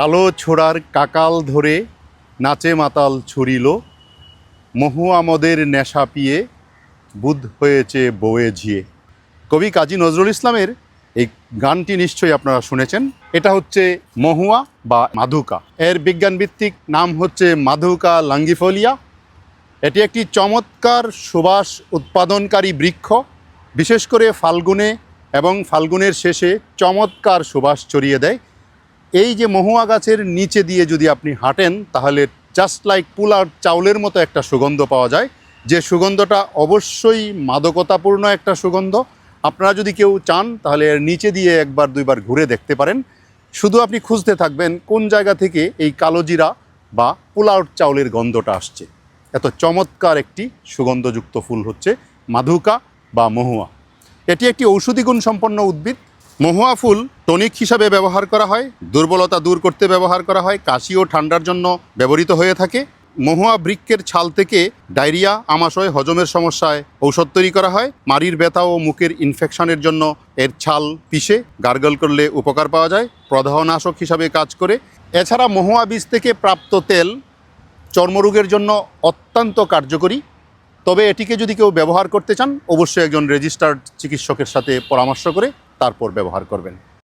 কালো ছোড়ার কাকাল ধরে নাচে মাতাল ছুরিল, মহু আমদের নেশা পিয়ে বুধ হয়েছে বউয়ে ঝিয়ে। কবি কাজী নজরুল ইসলামের এই গানটি নিশ্চয়ই আপনারা শুনেছেন। এটা হচ্ছে মহুয়া বা মাধুকা। এর বিজ্ঞানভিত্তিক নাম হচ্ছে মাধুকা লাঙ্গিফোলিয়া। এটি একটি চমৎকার সুবাস উৎপাদনকারী বৃক্ষ। বিশেষ করে ফাল্গুনে এবং ফাল্গুনের শেষে চমৎকার সুবাস ছড়িয়ে দেয়। এই যে মহুয়া গাছের নিচে দিয়ে যদি আপনি হাঁটেন, তাহলে জাস্ট লাইক পুলার চাউলের মতো একটা সুগন্ধ পাওয়া যায়। যে সুগন্ধটা অবশ্যই মাদকতাপূর্ণ একটা সুগন্ধ। আপনারা যদি কেউ চান, তাহলে এর নিচে দিয়ে একবার, দুইবার ঘুরে দেখতে পারেন। শুধু আপনি খুঁজতে থাকবেন কোন জায়গা থেকে এই কালোজিরা বা পুলার চাউলের গন্ধটা আসছে। এত চমৎকার একটি সুগন্ধযুক্ত ফুল হচ্ছে মাধুকা বা মহুয়া। এটি একটি ঔষধি গুণ সম্পন্ন উদ্ভিদ। মহুয়া ফুল টনিক হিসাবে ব্যবহার করা হয়, দুর্বলতা দূর করতে ব্যবহার করা হয়, কাশি ও ঠান্ডার জন্য ব্যবহৃত হয়ে থাকে। মহুয়া বৃক্ষের ছাল থেকে ডায়রিয়া, আমাশয়, হজমের সমস্যায় ঔষধ তৈরি করা হয়। মাড়ির ব্যথা ও মুখের ইনফেকশনের জন্য এর ছাল পিষে গার্গল করলে উপকার পাওয়া যায়, প্রদাহনাশক হিসাবে কাজ করে। এছাড়া মহুয়া বীজ থেকে প্রাপ্ত তেল চর্মরোগের জন্য অত্যন্ত কার্যকরী। তবে এটিকে যদি কেউ ব্যবহার করতে চান, অবশ্যই একজন রেজিস্টার্ড চিকিৎসকের সাথে পরামর্শ করে তারপর ব্যবহার করবেন।